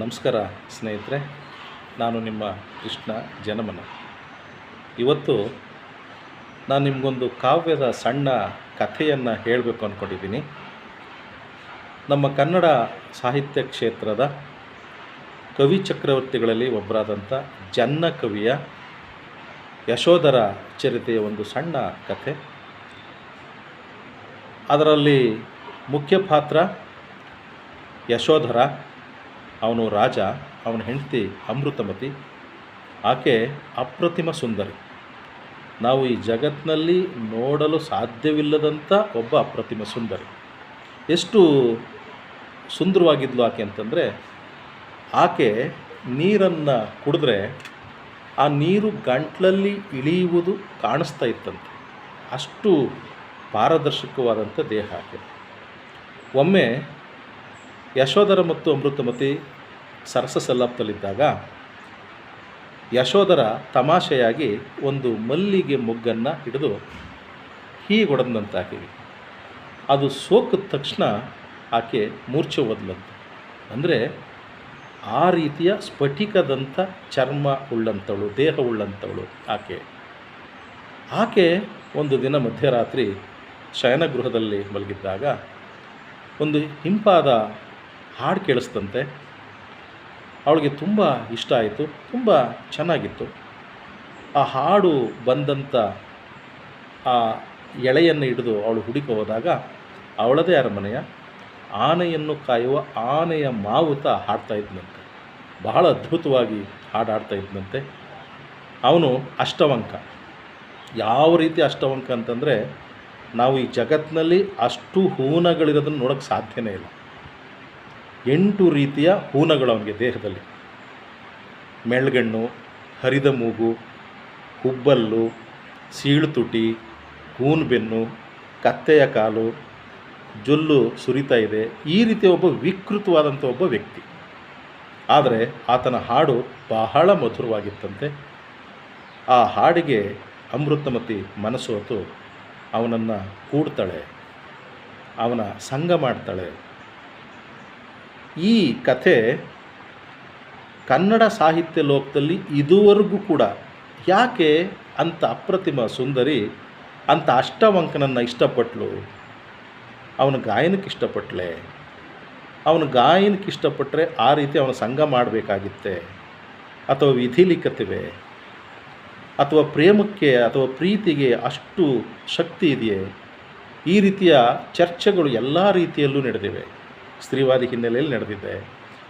ನಮಸ್ಕಾರ ಸ್ನೇಹಿತರೆ, ನಾನು ನಿಮ್ಮ ಕೃಷ್ಣ ಜನಮನ. ಇವತ್ತು ನಾನು ನಿಮಗೊಂದು ಕಾವ್ಯದ ಸಣ್ಣ ಕಥೆಯನ್ನು ಹೇಳಬೇಕು ಅಂದ್ಕೊಂಡಿದ್ದೀನಿ ನಮ್ಮ ಕನ್ನಡ ಸಾಹಿತ್ಯ ಕ್ಷೇತ್ರದ ಕವಿ ಚಕ್ರವರ್ತಿಗಳಲ್ಲಿ ಒಬ್ಬರಾದಂಥ ಜನ್ನ ಕವಿಯ ಯಶೋಧರ ಚರಿತೆಯ ಒಂದು ಸಣ್ಣ ಕಥೆ. ಅದರಲ್ಲಿ ಮುಖ್ಯ ಪಾತ್ರ ಯಶೋಧರ ಅವನು ರಾಜ, ಅವನ ಹೆಂಡತಿ ಅಮೃತಮತಿ, ಆಕೆ ಅಪ್ರತಿಮ ಸುಂದರಿ. ನಾವು ಈ ಜಗತ್ತಿನಲ್ಲಿ ನೋಡಲು ಸಾಧ್ಯವಿಲ್ಲದಂಥ ಒಬ್ಬ ಅಪ್ರತಿಮ ಸುಂದರಿ. ಎಷ್ಟು ಸುಂದರವಾಗಿದ್ಲು ಆಕೆ ಅಂತಂದರೆ, ಆಕೆ ನೀರನ್ನು ಕುಡಿದ್ರೆ ಆ ನೀರು ಗಂಟ್ಲಲ್ಲಿ ಇಳಿಯುವುದು ಕಾಣಿಸ್ತಾ ಇತ್ತಂತೆ. ಅಷ್ಟು ಪಾರದರ್ಶಕವಾದಂಥ ದೇಹ ಆಕೆ. ಒಮ್ಮೆ ಯಶೋಧರ ಮತ್ತು ಅಮೃತಮತಿ ಸರಸ ಸಲ್ಲಾಪದಲ್ಲಿದ್ದಾಗ ಯಶೋಧರ ತಮಾಷೆಯಾಗಿ ಒಂದು ಮಲ್ಲಿಗೆ ಮೊಗ್ಗನ್ನು ಹಿಡಿದು ಹೀಗೊಡದಂತ ಆಕೆಗೆ ಅದು ಸೋಕಿದ ತಕ್ಷಣ ಆಕೆ ಮೂರ್ಛೆ ಒದ್ಲಂತೆ ಅಂದರೆ ಆ ರೀತಿಯ ಸ್ಫಟಿಕದಂಥ ಚರ್ಮ ಉಳ್ಳಂಥವಳು ದೇಹ ಉಳ್ಳಂಥವಳು ಆಕೆ. ಆಕೆ ಒಂದು ದಿನ ಮಧ್ಯರಾತ್ರಿ ಶಯನಗೃಹದಲ್ಲಿ ಮಲಗಿದ್ದಾಗ ಒಂದು ಹಿಂಪಾದ ಹಾಡು ಕೇಳಿಸ್ತಂತೆ ಅವಳಿಗೆ ತುಂಬ ಇಷ್ಟ ಆಯಿತು, ತುಂಬ ಚೆನ್ನಾಗಿತ್ತು. ಆ ಹಾಡು ಬಂದಂಥ ಆ ಎಳೆಯನ್ನು ಹಿಡಿದು ಅವಳು ಹುಡುಕಿ ಹೋದಾಗ, ಅವಳದೇ ಅರಮನೆಯ ಆನೆಯನ್ನು ಕಾಯುವ ಆನೆಯ ಮಾವುತ ಹಾಡ್ತಾ ಇದ್ದಂತೆ ಬಹಳ ಅದ್ಭುತವಾಗಿ ಹಾಡು ಹಾಡ್ತಾ ಇದ್ದಂತೆ ಅವನು ಅಷ್ಟವಂಕ. ಯಾವ ರೀತಿ ಅಷ್ಟವಂಕ ಅಂತಂದರೆ, ನಾವು ಈ ಜಗತ್ತಿನಲ್ಲಿ ಅಷ್ಟು ಹೂನಗಳಿರೋದನ್ನು ನೋಡೋಕ್ಕೆ ಸಾಧ್ಯವೇ ಇಲ್ಲ. ಎಂಟು ರೀತಿಯ ಹೂನಗಳು ಅವನಿಗೆ ದೇಹದಲ್ಲಿ. ಮೆಳ್ಗಣ್ಣು, ಹರಿದ ಮೂಗು, ಹುಬ್ಬಲ್ಲು ಸೀಳು ತುಟಿ ಹೂನ್ಬೆನ್ನು, ಕತ್ತೆಯ ಕಾಲು, ಜೊಲ್ಲು ಸುರಿತಾ ಇದೆ. ಈ ರೀತಿ ಒಬ್ಬ ವಿಕೃತವಾದಂಥ ಒಬ್ಬ ವ್ಯಕ್ತಿ. ಆದರೆ ಆತನ ಹಾಡು ಬಹಳ ಮಧುರವಾಗಿತ್ತಂತೆ. ಆ ಹಾಡಿಗೆ ಅಮೃತಮತಿ ಮನಸ್ಸೋತು ಅವನನ್ನು ಕೂಡ್ತಾಳೆ, ಅವನ ಸಂಘ ಮಾಡ್ತಾಳೆ ಈ ಕಥೆ ಕನ್ನಡ ಸಾಹಿತ್ಯ ಲೋಕದಲ್ಲಿ ಇದುವರೆಗೂ ಕೂಡ ಯಾಕೆ ಅಂಥ ಅಪ್ರತಿಮ ಸುಂದರಿ, ಅಂಥ ಅಷ್ಟವಂಕನನ್ನು ಇಷ್ಟಪಟ್ಲು? ಅವನ ಗಾಯನಕ್ಕೆ ಇಷ್ಟಪಟ್ಲೆ? ಅವನ ಗಾಯನಕ್ಕೆ ಇಷ್ಟಪಟ್ಟರೆ ಆ ರೀತಿ ಅವನ ಸಂಘ ಮಾಡಬೇಕಾಗಿತ್ತೆ? ಅಥವಾ ವಿಧಿಲಿಖತಿವೆ ಅಥವಾ ಪ್ರೇಮಕ್ಕೆ ಅಥವಾ ಪ್ರೀತಿಗೆ ಅಷ್ಟು ಶಕ್ತಿ ಇದೆಯೇ? ಈ ರೀತಿಯ ಚರ್ಚೆಗಳು ಎಲ್ಲ ರೀತಿಯಲ್ಲೂ ನಡೆದಿವೆ. ಸ್ತ್ರೀವಾದಿ ಹಿನ್ನೆಲೆಯಲ್ಲಿ ನಡೆದಿದೆ,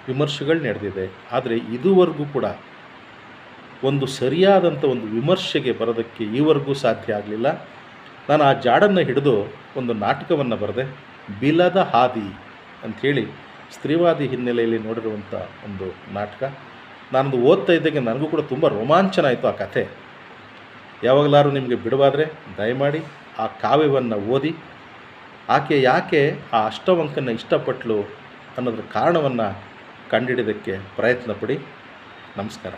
ವಿಮರ್ಶೆಗಳು ನಡೆದಿದೆ. ಆದರೆ ಇದುವರೆಗೂ ಕೂಡ ಒಂದು ಸರಿಯಾದಂಥ ಒಂದು ವಿಮರ್ಶೆಗೆ ಬರೋದಕ್ಕೆ ಈವರೆಗೂ ಸಾಧ್ಯ ಆಗಲಿಲ್ಲ. ನಾನು ಆ ಜಾಡನ್ನು ಹಿಡಿದು ಒಂದು ನಾಟಕವನ್ನು ಬರೆದೆ, ಬಿಲದ ಹಾದಿ ಅಂಥೇಳಿ ಸ್ತ್ರೀವಾದಿ ಹಿನ್ನೆಲೆಯಲ್ಲಿ ನೋಡಿರುವಂಥ ಒಂದು ನಾಟಕ. ನಾನದು ಓದ್ತಾ ಇದ್ದಾಗ ನನಗೂ ಕೂಡ ತುಂಬ ರೋಮಾಂಚನ ಆಯಿತು ಆ ಕಥೆ. ಯಾವಾಗಲಾರು ನಿಮಗೆ ಬಿಡುವಾದರೆ ದಯಮಾಡಿ ಆ ಕಾವ್ಯವನ್ನು ಓದಿ ಆಕೆ ಯಾಕೆ ಆ ಅಷ್ಟವಂಕನ ಇಷ್ಟಪಟ್ಟಳು ಅನ್ನೋದ್ರ ಕಾರಣವನ್ನು ಕಂಡುಹಿಡಿಯೋದಕ್ಕೆ ಪ್ರಯತ್ನ ಪಡಿ ನಮಸ್ಕಾರ.